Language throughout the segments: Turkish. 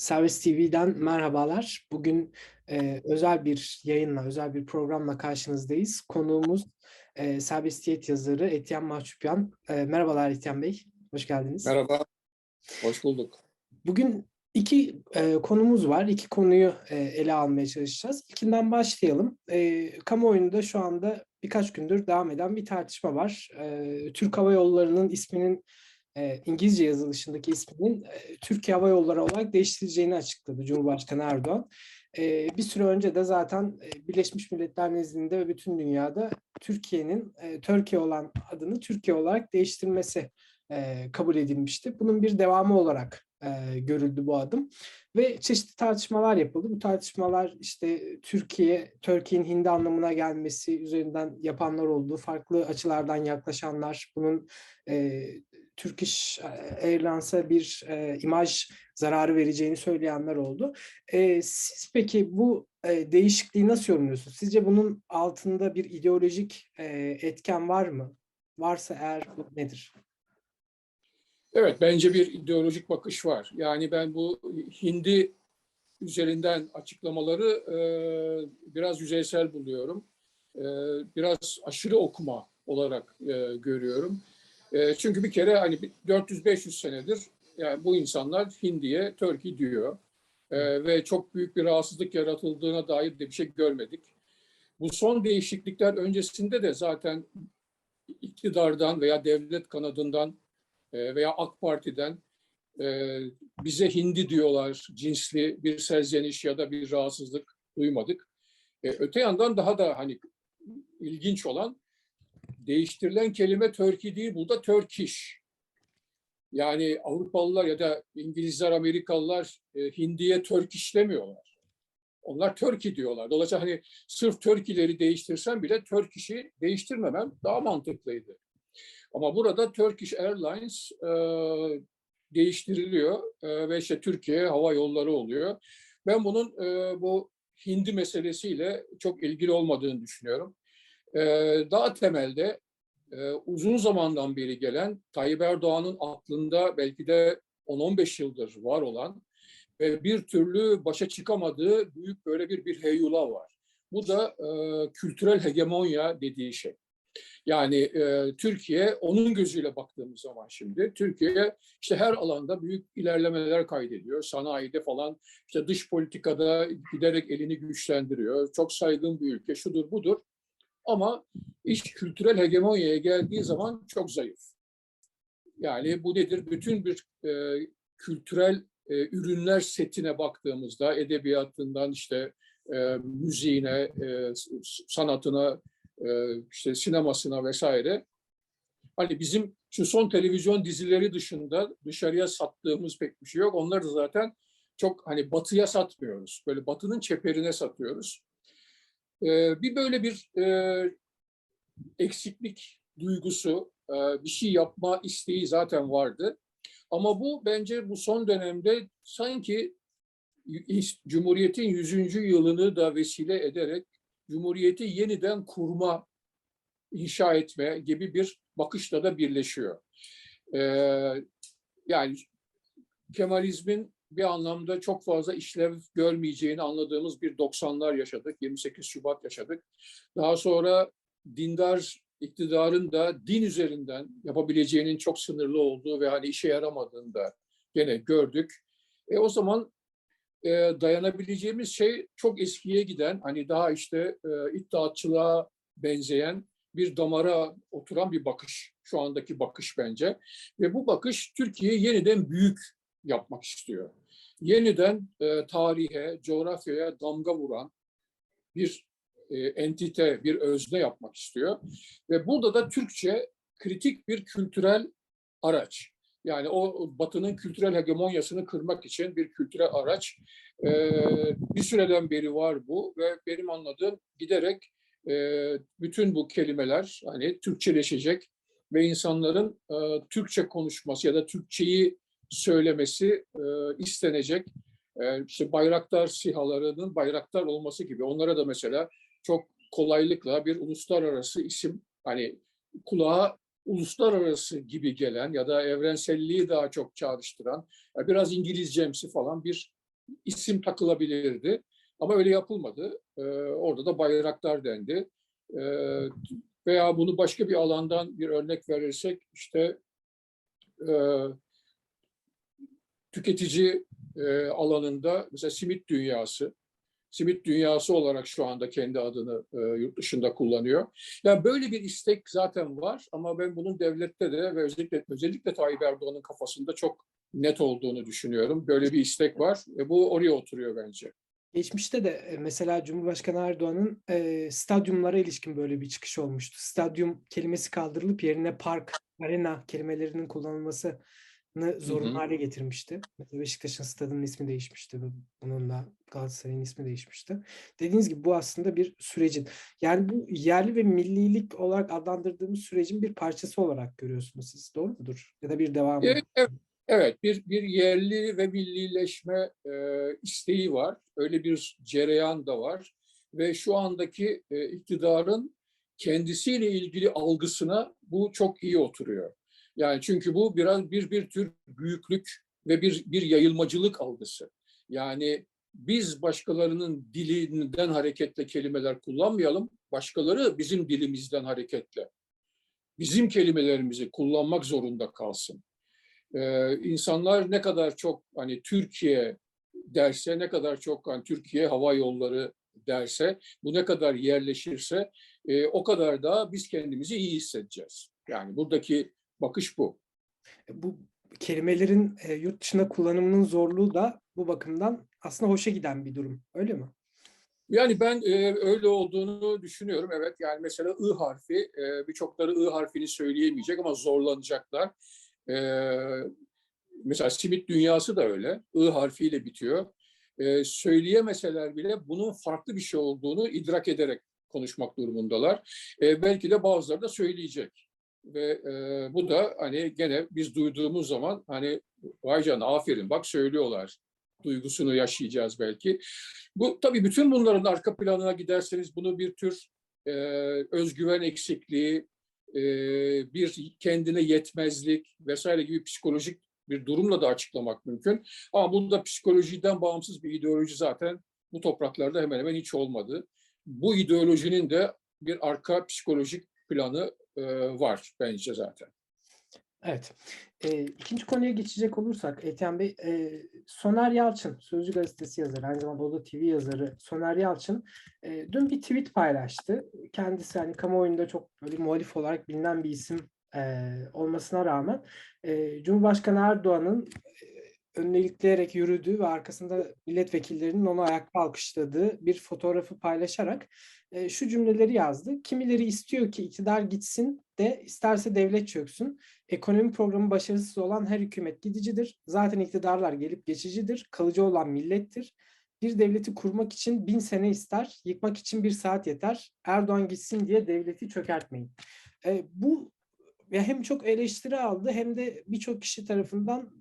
Servis TV'den merhabalar. Bugün e, özel bir yayınla, özel bir programla karşınızdayız. Konuğumuz e, serbestiyet yazarı Etyen Mahçupyan. E, merhabalar Etyen Bey, hoş geldiniz. Merhaba, hoş bulduk. Bugün iki e, konumuz var. İki konuyu e, ele almaya çalışacağız. İlkinden başlayalım. E, kamuoyunda şu anda birkaç gündür devam eden bir tartışma var. E, Türk Hava Yolları'nın isminin e, İngilizce yazılışındaki isminin e, Türkiye Hava Yolları olarak değiştirileceğini açıkladı Cumhurbaşkanı Erdoğan. E, bir süre önce de zaten e, Birleşmiş Milletler nezdinde ve bütün dünyada Türkiye'nin e, Türkiye olan adını Türkiye olarak değiştirmesi e, kabul edilmişti. Bunun bir devamı olarak e, görüldü bu adım ve çeşitli tartışmalar yapıldı. Bu tartışmalar işte Türkiye, Türkiye'nin Hindi anlamına gelmesi üzerinden yapanlar oldu. Farklı açılardan yaklaşanlar, bunun e, Turkish Airlines'a bir e, imaj zararı vereceğini söyleyenler oldu. E, siz peki bu e, değişikliği nasıl yorumluyorsunuz? Sizce bunun altında bir ideolojik e, etken var mı? Varsa eğer bu nedir? Evet, bence bir ideolojik bakış var. Yani ben bu Hindi üzerinden açıklamaları e, biraz yüzeysel buluyorum. E, biraz aşırı okuma olarak e, görüyorum. E, çünkü bir kere hani 400-500 senedir yani bu insanlar Hindi'ye Turkey diyor. E, ve çok büyük bir rahatsızlık yaratıldığına dair de bir şey görmedik. Bu son değişiklikler öncesinde de zaten iktidardan veya devlet kanadından e, veya AK Parti'den e, bize Hindi diyorlar, cinsli bir serzeniş ya da bir rahatsızlık duymadık. E, öte yandan daha da hani ilginç olan değiştirilen kelime Turkey değil, burada Turkish. Yani Avrupalılar ya da İngilizler, Amerikalılar Hindi'ye Turkish demiyorlar. Onlar Turkey diyorlar. Dolayısıyla hani sırf Turkey'leri değiştirsem bile Turkish'i değiştirmemem daha mantıklıydı. Ama burada Turkish Airlines e, değiştiriliyor e, ve işte Türkiye Hava Yolları oluyor. Ben bunun e, bu Hindi meselesiyle çok ilgili olmadığını düşünüyorum. Daha temelde uzun zamandan beri gelen Tayyip Erdoğan'ın aklında belki de 10-15 yıldır var olan ve bir türlü başa çıkamadığı büyük böyle bir bir heyula var. Bu da e, kültürel hegemonya dediği şey. Yani e, Türkiye onun gözüyle baktığımız zaman şimdi Türkiye işte her alanda büyük ilerlemeler kaydediyor. Sanayide falan işte dış politikada giderek elini güçlendiriyor. Çok saygın bir ülke şudur budur. Ama iş kültürel hegemonyaya geldiği zaman çok zayıf. Yani bu nedir? Bütün bir e, kültürel e, ürünler setine baktığımızda edebiyatından işte e, müziğine, e, sanatına, e, işte sinemasına vesaire. Hani bizim şu son televizyon dizileri dışında dışarıya sattığımız pek bir şey yok. Onları da zaten çok hani batıya satmıyoruz. Böyle batının çeperine satıyoruz. Ee, bir böyle bir e, eksiklik duygusu, e, bir şey yapma isteği zaten vardı. Ama bu bence bu son dönemde sanki Cumhuriyet'in 100. yılını da vesile ederek Cumhuriyeti yeniden kurma, inşa etme gibi bir bakışla da birleşiyor. Ee, yani Kemalizmin bir anlamda çok fazla işlev görmeyeceğini anladığımız bir 90'lar yaşadık, 28 Şubat yaşadık. Daha sonra dindar iktidarın da din üzerinden yapabileceğinin çok sınırlı olduğu ve hani işe yaramadığını da gene gördük. E o zaman e, dayanabileceğimiz şey çok eskiye giden, hani daha işte e, iddiatçılığa benzeyen bir damara oturan bir bakış. Şu andaki bakış bence. Ve bu bakış Türkiye'yi yeniden büyük yapmak istiyor. Yeniden e, tarihe, coğrafyaya damga vuran bir e, entite, bir özne yapmak istiyor. Ve burada da Türkçe kritik bir kültürel araç. Yani o Batı'nın kültürel hegemonyasını kırmak için bir kültürel araç. Ee, bir süreden beri var bu ve benim anladığım giderek e, bütün bu kelimeler hani Türkçeleşecek ve insanların e, Türkçe konuşması ya da Türkçeyi söylemesi e, istenecek. E, işte bayraktar sihalarının bayraktar olması gibi onlara da mesela çok kolaylıkla bir uluslararası isim hani kulağa uluslararası gibi gelen ya da evrenselliği daha çok çağrıştıran, biraz İngilizcemsi falan bir isim takılabilirdi. Ama öyle yapılmadı. Ee, orada da bayraktar dendi. Ee, veya bunu başka bir alandan bir örnek verirsek işte e, tüketici e, alanında mesela simit dünyası, simit dünyası olarak şu anda kendi adını e, yurt dışında kullanıyor. Yani böyle bir istek zaten var ama ben bunun devlette de ve özellikle özellikle Tayyip Erdoğan'ın kafasında çok net olduğunu düşünüyorum. Böyle bir istek var ve bu oraya oturuyor bence. Geçmişte de e, mesela Cumhurbaşkanı Erdoğan'ın e, stadyumlara ilişkin böyle bir çıkış olmuştu. Stadyum kelimesi kaldırılıp yerine park, arena kelimelerinin kullanılmasını zorunlu hı. hale getirmişti. Mesela Beşiktaş'ın stadının ismi değişmişti. Bu- Bununla Galatasaray'ın ismi değişmişti. Dediğiniz gibi bu aslında bir sürecin. Yani bu yerli ve millilik olarak adlandırdığımız sürecin bir parçası olarak görüyorsunuz siz. Doğru mudur? Ya da bir devamı. Evet, evet, evet, bir bir yerli ve millileşme e, isteği var. Öyle bir cereyan da var ve şu andaki e, iktidarın kendisiyle ilgili algısına bu çok iyi oturuyor. Yani çünkü bu biraz bir bir tür büyüklük ve bir bir yayılmacılık algısı. Yani biz başkalarının dilinden hareketle kelimeler kullanmayalım. Başkaları bizim dilimizden hareketle bizim kelimelerimizi kullanmak zorunda kalsın. Ee, insanlar ne kadar çok hani Türkiye derse, ne kadar çok hani Türkiye Hava Yolları derse, bu ne kadar yerleşirse e, o kadar da biz kendimizi iyi hissedeceğiz. Yani buradaki bakış bu. bu kelimelerin e, yurt dışında kullanımının zorluğu da bu bakımdan aslında hoşa giden bir durum. Öyle mi? Yani ben e, öyle olduğunu düşünüyorum. Evet yani mesela I harfi, e, birçokları I harfini söyleyemeyecek ama zorlanacaklar. E, mesela simit dünyası da öyle. I harfiyle bitiyor. E, söyleyemeseler bile bunun farklı bir şey olduğunu idrak ederek konuşmak durumundalar. E, belki de bazıları da söyleyecek. Ve e, bu da hani gene biz duyduğumuz zaman hani vay canına aferin bak söylüyorlar duygusunu yaşayacağız belki. Bu tabii bütün bunların arka planına giderseniz bunu bir tür e, özgüven eksikliği, e, bir kendine yetmezlik vesaire gibi psikolojik bir durumla da açıklamak mümkün. Ama bunda psikolojiden bağımsız bir ideoloji zaten bu topraklarda hemen hemen hiç olmadı. Bu ideolojinin de bir arka psikolojik planı e, var bence zaten. Evet. E, ikinci konuya geçecek olursak Etyen Bey, e, Soner Yalçın, Sözcü Gazetesi yazarı, aynı zamanda Oda TV yazarı Soner Yalçın e, dün bir tweet paylaştı. Kendisi hani kamuoyunda çok böyle muhalif olarak bilinen bir isim e, olmasına rağmen e, Cumhurbaşkanı Erdoğan'ın önüne ilikleyerek yürüdüğü ve arkasında milletvekillerinin onu ayakta alkışladığı bir fotoğrafı paylaşarak e, şu cümleleri yazdı. Kimileri istiyor ki iktidar gitsin de isterse devlet çöksün. Ekonomi programı başarısız olan her hükümet gidicidir. Zaten iktidarlar gelip geçicidir. Kalıcı olan millettir. Bir devleti kurmak için bin sene ister, yıkmak için bir saat yeter. Erdoğan gitsin diye devleti çökertmeyin. E, bu ya hem çok eleştiri aldı hem de birçok kişi tarafından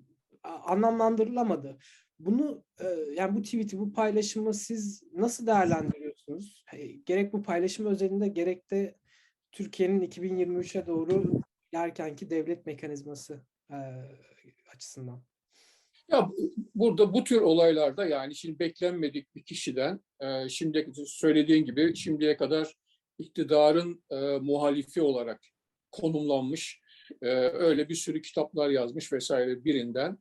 anlamlandırılamadı. Bunu e, yani bu tweet'i, bu paylaşımı siz nasıl değerlendiriyorsunuz? E, Gerek bu paylaşım özelinde gerek de Türkiye'nin 2023'e doğru ilerkenki devlet mekanizması e, açısından. Ya bu- burada bu tür olaylarda yani şimdi beklenmedik bir kişiden e, şimdi söylediğin gibi şimdiye kadar iktidarın e, muhalifi olarak konumlanmış e, öyle bir sürü kitaplar yazmış vesaire birinden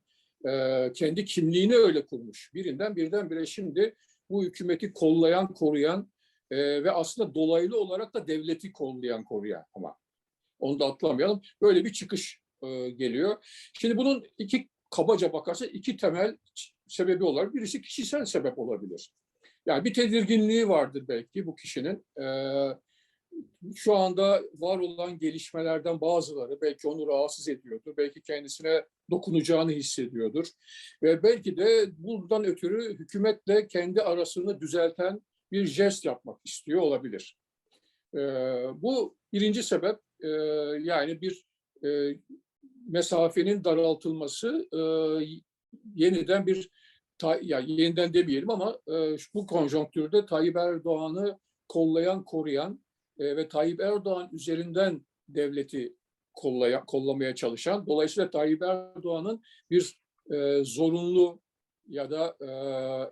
e, kendi kimliğini öyle kurmuş. Birinden birdenbire şimdi bu hükümeti kollayan, koruyan e, ve aslında dolaylı olarak da devleti kollayan, koruyan ama onu da atlamayalım. Böyle bir çıkış e, geliyor. Şimdi bunun iki kabaca bakarsa iki temel sebebi olarak birisi kişisel sebep olabilir. Yani bir tedirginliği vardır belki bu kişinin. Ee, şu anda var olan gelişmelerden bazıları belki onu rahatsız ediyordur. Belki kendisine dokunacağını hissediyordur. Ve belki de buradan ötürü hükümetle kendi arasını düzelten bir jest yapmak istiyor olabilir. Ee, bu birinci sebep e, yani bir e, mesafenin daraltılması e, yeniden bir ta, ya yeniden demeyelim ama e, bu konjonktürde Tayyip Erdoğan'ı kollayan, koruyan e, ve Tayyip Erdoğan üzerinden devleti kollaya, kollamaya çalışan, dolayısıyla Tayyip Erdoğan'ın bir e, zorunlu ya da e,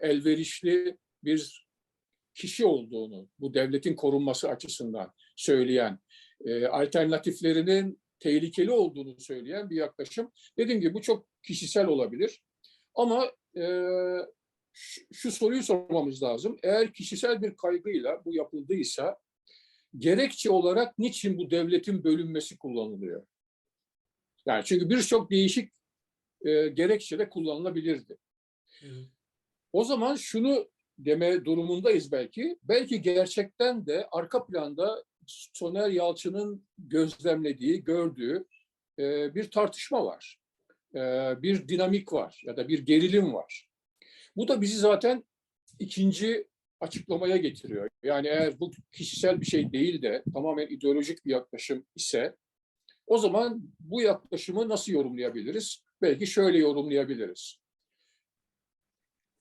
elverişli bir kişi olduğunu bu devletin korunması açısından söyleyen, e, alternatiflerinin tehlikeli olduğunu söyleyen bir yaklaşım. Dediğim gibi bu çok kişisel olabilir. Ama e, şu, şu soruyu sormamız lazım. Eğer kişisel bir kaygıyla bu yapıldıysa gerekçe olarak niçin bu devletin bölünmesi kullanılıyor? Yani çünkü birçok değişik e, gerekçe de kullanılabilirdi. O zaman şunu deme durumundayız belki. Belki gerçekten de arka planda Soner Yalçın'ın gözlemlediği, gördüğü e, bir tartışma var. E, bir dinamik var ya da bir gerilim var. Bu da bizi zaten ikinci açıklamaya getiriyor. Yani eğer bu kişisel bir şey değil de tamamen ideolojik bir yaklaşım ise o zaman bu yaklaşımı nasıl yorumlayabiliriz? Belki şöyle yorumlayabiliriz.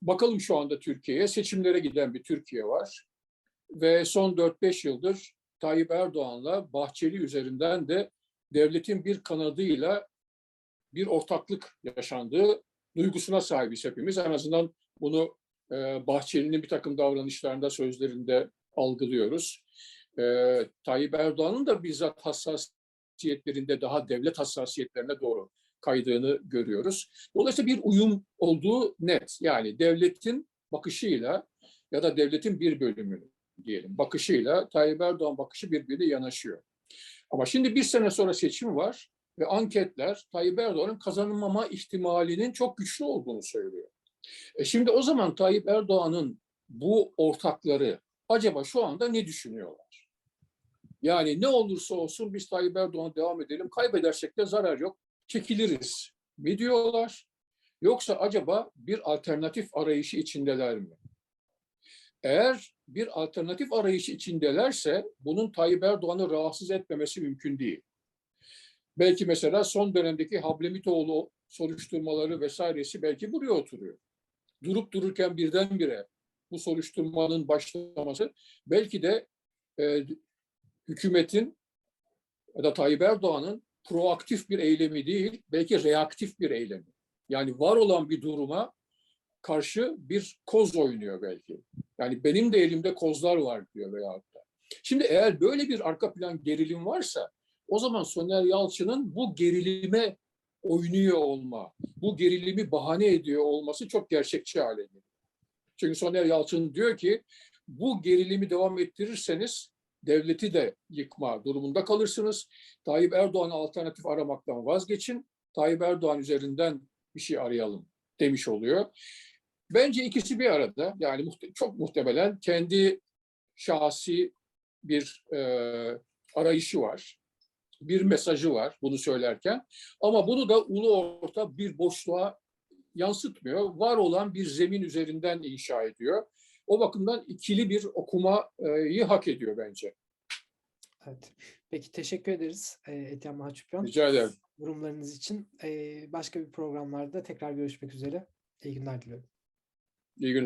Bakalım şu anda Türkiye'ye seçimlere giden bir Türkiye var. Ve son 4-5 yıldır Tayyip Erdoğan'la Bahçeli üzerinden de devletin bir kanadıyla bir ortaklık yaşandığı duygusuna sahibiz hepimiz. En azından bunu Bahçeli'nin bir takım davranışlarında, sözlerinde algılıyoruz. E, Tayyip Erdoğan'ın da bizzat hassasiyetlerinde daha devlet hassasiyetlerine doğru kaydığını görüyoruz. Dolayısıyla bir uyum olduğu net. Yani devletin bakışıyla ya da devletin bir bölümünün diyelim bakışıyla Tayyip Erdoğan bakışı birbirine yanaşıyor. Ama şimdi bir sene sonra seçim var ve anketler Tayyip Erdoğan'ın kazanılmama ihtimalinin çok güçlü olduğunu söylüyor. E şimdi o zaman Tayyip Erdoğan'ın bu ortakları acaba şu anda ne düşünüyorlar? Yani ne olursa olsun biz Tayyip Erdoğan'a devam edelim, kaybedersek de zarar yok, çekiliriz mi diyorlar? Yoksa acaba bir alternatif arayışı içindeler mi? Eğer bir alternatif arayışı içindelerse bunun Tayyip Erdoğan'ı rahatsız etmemesi mümkün değil. Belki mesela son dönemdeki Hablemitoğlu soruşturmaları vesairesi belki buraya oturuyor. Durup dururken birdenbire bu soruşturmanın başlaması belki de e, hükümetin ya da Tayyip Erdoğan'ın proaktif bir eylemi değil, belki reaktif bir eylemi. Yani var olan bir duruma karşı bir koz oynuyor belki. Yani benim de elimde kozlar var diyor veyahut da. Şimdi eğer böyle bir arka plan gerilim varsa o zaman Soner Yalçın'ın bu gerilime oynuyor olma, bu gerilimi bahane ediyor olması çok gerçekçi hale geliyor. Çünkü Soner Yalçın diyor ki bu gerilimi devam ettirirseniz devleti de yıkma durumunda kalırsınız. Tayyip Erdoğan'a alternatif aramaktan vazgeçin. Tayyip Erdoğan üzerinden bir şey arayalım demiş oluyor. Bence ikisi bir arada. Yani muhte çok muhtemelen kendi şahsi bir e, arayışı var. Bir mesajı var bunu söylerken. Ama bunu da ulu orta bir boşluğa yansıtmıyor. Var olan bir zemin üzerinden inşa ediyor. O bakımdan ikili bir okumayı hak ediyor bence. Evet. Peki teşekkür ederiz e, Etyen Mahçupyan. Rica ederim. Yorumlarınız için. E, başka bir programlarda tekrar görüşmek üzere. İyi günler diliyorum. İyi günler.